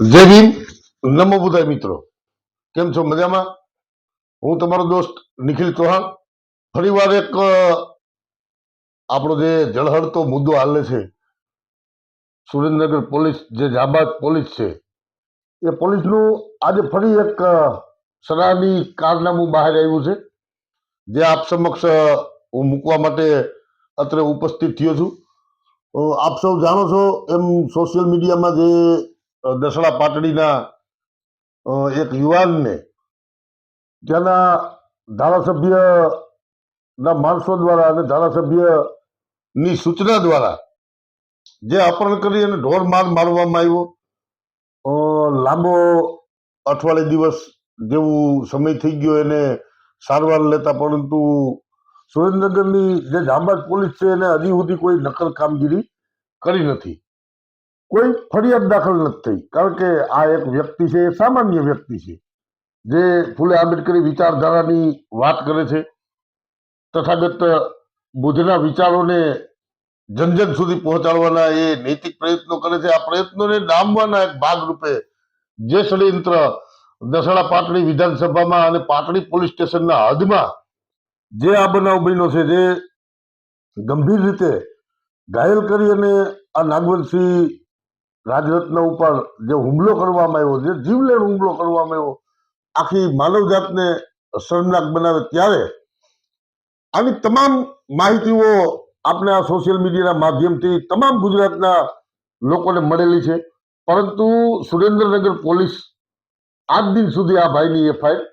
જય ભીમ. નમો બુધાય મિત્રો. કેમ છો? મજામાં? હું તમારો દોસ્ત નિખિલ ચૌહાણ. ફરીવાર એક આપણો જે જળહળતો મુદ્દો હાલે છે. સુરેન્દ્રનગર પોલીસ, જે જાબાદ પોલીસ છે. એ પોલીસનું આજે ફરી એક સરાહની કારનામું બહાર આવ્યું છે. જે આપ સમક્ષ હું મૂકવા માટે અત્રે ઉપસ્થિત થયો છું. આપ સૌ જાણો છો એમ સોશિયલ મીડિયામાં જે દસડા પાટડીના એક યુવાનને ત્યાંના ધારાસભ્યના માણસો દ્વારા અને ધારાસભ્યની સૂચના દ્વારા જે અપહરણ કરી અને ઢોર માર મારવામાં આવ્યો લાંબો અઠવાડિયે દિવસ જેવું સમય થઈ ગયો એને સારવાર લેતા, પરંતુ સુરેન્દ્રનગરની જે જાંબાજ પોલીસ છે એને હજી સુધી કોઈ નકલ કામગીરી કરી નથી. કોઈ ફરિયાદ દાખલ નથી થઈ. કારણ કે આ એક વ્યક્તિ છે, એ સામાન્ય વ્યક્તિ છે, જે ફૂલે આંબેડકરી વિચારધારાની વાત કરે છે, તથાગત બુદ્ધના વિચારોને જન જન સુધી પહોંચાડવાના એ નૈતિક પ્રયત્નો કરે છે. આ પ્રયત્નોને ડામવાના એક ભાગરૂપે જે ષડયંત્ર દસડા પાટડી વિધાનસભામાં અને પાટડી પોલીસ સ્ટેશનના હદમાં જે આ બનાવ બન્યો છે, જે ગંભીર રીતે ઘાયલ કરી અને આ નાગવંશી રાજરત્ન ઉપર જે હુમલો કરવામાં આવ્યો, જે જીવલેણ હુમલો કરવામાં આવ્યો, આખી માનવજાતને શરમનાક બનાવે ત્યારે આની તમામ માહિતીઓ આપણે આ સોશિયલ મીડિયાના માધ્યમથી તમામ ગુજરાતના લોકોને મળેલી છે. પરંતુ સુરેન્દ્રનગર પોલીસ આજ દિન સુધી આ ભાઈની એફઆઈઆર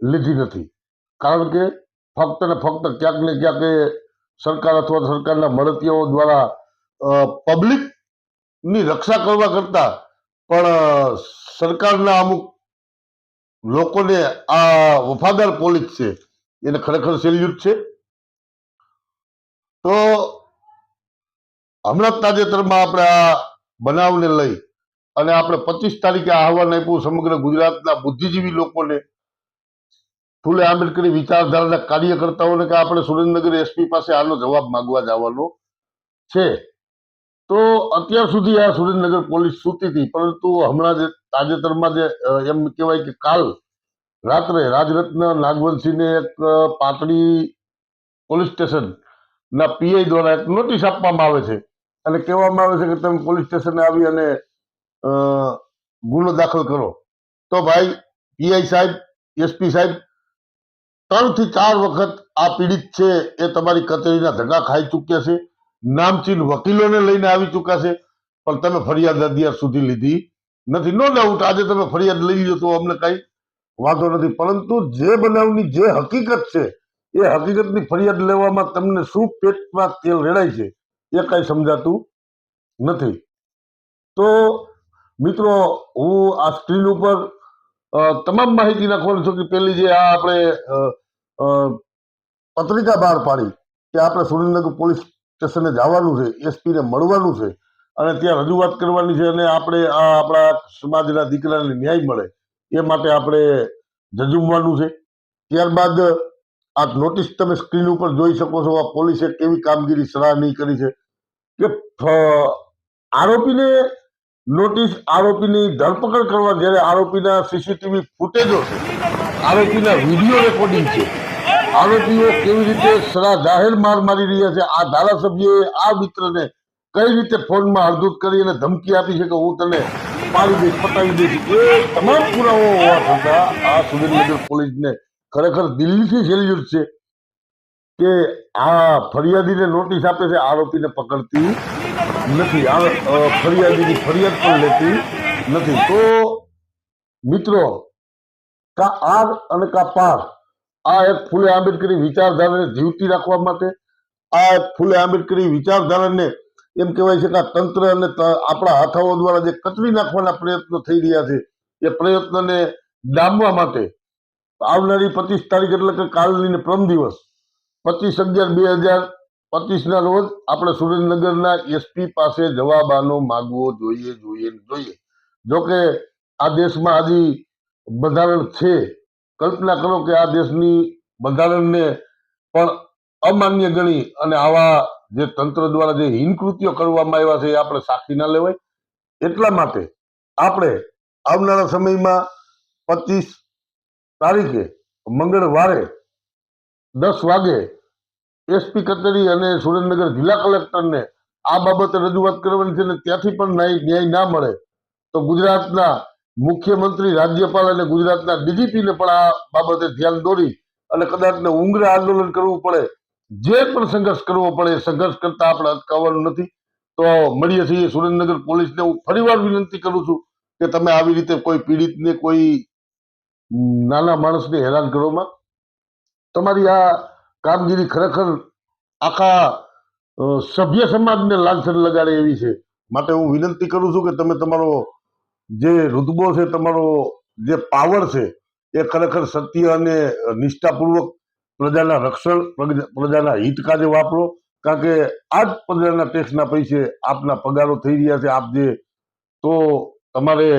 લીધી નથી. કારણ કે ફક્ત ને ફક્ત ક્યાંક ને ક્યાંક સરકાર અથવા સરકારના મળતીઓ દ્વારા પબ્લિક ની રક્ષા કરવા કરતા પણ સરકારના અમુક લોકોને આ વફાદાર પોલીસ છે, એને ખરેખર સેલ્યુટ છે. તો હમણાં તાજેતરમાં આપણે આ બનાવને લઈ અને આપણે પચીસ તારીખે આહવાન આપ્યું સમગ્ર ગુજરાતના બુદ્ધિજીવી લોકોને. ફૂલે આંબેડકરી વિચારધારાના કાર્યકર્તાઓને કે આપણે સુરેન્દ્રનગર એસપી પાસે આનો જવાબ માંગવા જવાનો છે. તો અત્યાર સુધી આ સુરેન્દ્રનગર પોલીસ સૂતી હતી, પરંતુ હમણાં જે તાજેતરમાં જે એમ કહેવાય કે કાલ રાત્રે રાજરત્ન નાગવંશીને એક પાતળી પોલીસ સ્ટેશન ના પીઆઈ દ્વારા એક નોટિસ આપવામાં આવે છે. અને કહેવામાં આવે છે કે તમે પોલીસ સ્ટેશને આવી અને ગુનો દાખલ કરો. તો ભાઈ પીઆઈ સાહેબ એસપી સાહેબ, ત્રણથી ચાર વખત આ પીડિત છે, એ તમારી કચેરીના ધક્કા ખાઈ ચૂક્યા છે. નામચીન વકીલોને લઈને આવી ચૂક્યા છે. પણ તમે ફરિયાદ અત્યાર સુધી લીધી નથી. નો ડાઉટ આજે તમે ફરિયાદ લઈ લો તો અમને કઈ વાંધો નથી. પરંતુ જે બનાવની જે હકીકત છે, એ હકીકતની ફરિયાદ લેવામાં તમને શું પેટમાં તેલ રેડાય છે, એ કઈ સમજાતું નથી. તો મિત્રો, હું આ સ્ક્રીન ઉપર તમામ માહિતી નાખવાનું છું કે પેલી જે આ આપણે પત્રિકા બહાર પાડી, કે આપણે સુરેન્દ્રનગર પોલીસ સ્ટેશને જવાનું છે, એસપીને મળવાનું છે અને ત્યાં રજૂઆત કરવાની છે અને આપણે આ આપણા સમાજના દીકરાને ન્યાય મળે એ માટે આપણે જજુમવાનું છે. ત્યારબાદ આ નોટિસ તમે સ્ક્રીન ઉપર જોઈ શકો છો આ પોલીસે કેવી કામગીરી સરાહનીય કરી છે કે આરોપીને નોટિસ, આરોપીની ધરપકડ કરવા જ્યારે આરોપીના સીસીટીવી ફૂટેજો છે, આરોપીના વીડિયો રેકોર્ડિંગ છે. આરોપીઓ કેવી રીતે સરા જાહેર માર મારી રહ્યા છે? આ ધારાસભ્યએ આ મિત્રને કઈ રીતે ફોનમાં હળદૂત કરી અને ધમકી આપી છે કે હું તને પાડી દઈશ પતાવી દઈશ? એ તમામ પુરાવો હોવા છતાં આ સુરેન્દ્રનગર પોલીસને ખરેખર દિલ્હીથી સેલ્યુટ છે કે આ ફરિયાદીને નોટિસ આપે છે, આરોપીને પકડતી નથી. આ ફરિયાદીની ફરિયાદ પણ લેતી નથી. તો મિત્રો, કા આર અને કા પાર આ એક ફૂલે આંબેડકરી વિચારધારાને જીવતી રાખવા માટે, આ એક ફૂલે આંબેડકરી વિચારધારાને એમ કહેવાય છે કે આ તંત્ર અને આપણા હાથાઓ દ્વારા જે કચડી નાખવાના પ્રયત્નો થઈ રહ્યા છે, એ પ્રયત્નને ડામવા માટે આવનારી પચીસ તારીખ એટલે કે કાલની પ્રમ દિવસ, પચીસ અગિયાર બે હજાર પચીસના રોજ આપણે સુરેન્દ્રનગરના એસપી પાસે જવાબ આનો માગવો જોઈએ જોઈએ જોઈએ. જોકે આ દેશમાં હજી બંધારણ છે કલ્પના કરો કે આ દેશની બંધારણને પણ અમાન્ય ગણી અને આવા જે તંત્ર દ્વારા જે હિનકૃત્યો કરવામાં આવ્યા છે એ આપણે સાક્ષી ના લેવાય. એટલા માટે આપણે આવનારા સમયમાં પચીસ તારીખે મંગળવારે દસ વાગે એસપી કચેરી અને સુરેન્દ્રનગર જિલ્લા કલેક્ટરને આ બાબતે રજૂઆત કરવાની છે અને ત્યાંથી પણ ન્યાય ના મળે તો ગુજરાતના મુખ્યમંત્રી રાજ્યપાલ અને ગુજરાતના ડીજીપીને પણ આ બાબતે ધ્યાન દોરી અને કદાચ ને ઉંગ્ર આંદોલન કરવું પડે, જે પણ સંઘર્ષ કરવો પડે સંઘર્ષ કરતા આપણે અટકાવવાનું નથી. તો મળીએ છીએ સુરેન્દ્રનગર પોલીસને હું ફરીવાર વિનંતી કરું છું કે તમે આવી રીતે કોઈ પીડિતને, કોઈ નાના માણસને હેરાન કરવામાં તમારી આ કામગીરી ખરેખર આખા સભ્ય સમાજને લાંછન લગાડે એવી છે. માટે હું વિનંતી કરું છું કે તમે તમારો જે રુતબો છે તમારો, જે પાવર છે, એ ખરેખર સત્ય અને નિષ્ઠાપૂર્વક પ્રજાના રક્ષણ પ્રજાના હિત કાજે વાપરો. કારણ કે આ જ પ્રજાના ટેક્સના પૈસે આપના પગારો થઈ રહ્યા છે. આપ જે તો તમારે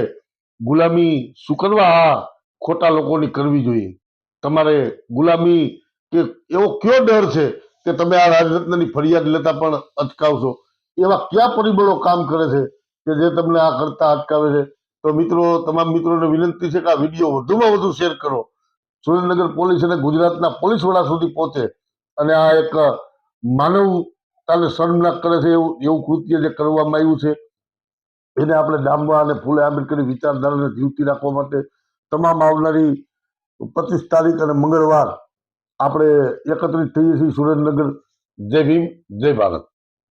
ગુલામી શું કરવા? આ ખોટા લોકોની કરવી જોઈએ. તમારે ગુલામી કે એવો કયો ડર છે કે તમે આ રાજરત્નની ફરિયાદ લેતા પણ અચકાવશો? એવા કયા પરિબળો કામ કરે છે? કે જે તમને આ કરતા અટકાવે છે. તો મિત્રો, તમામ મિત્રોને વિનંતી છે કે આ વીડિયો વધુમાં વધુ શેર કરો. સુરેન્દ્રનગર પોલીસ અને ગુજરાતના પોલીસ વડા સુધી પહોંચે. અને આ એક માનવતાને શર્મનાક કરે છે એવું એવું કૃત્ય જે કરવામાં આવ્યું છે. એને આપણે ડામવા અને ફૂલે આંબેડકરની વિચારધારાને જીવતી રાખવા માટે તમામ આવનારી પચીસ તારીખ અને મંગળવાર આપણે એકત્રિત થઈએ છીએ. સુરેન્દ્રનગર જય ભીમ, જય ભારત.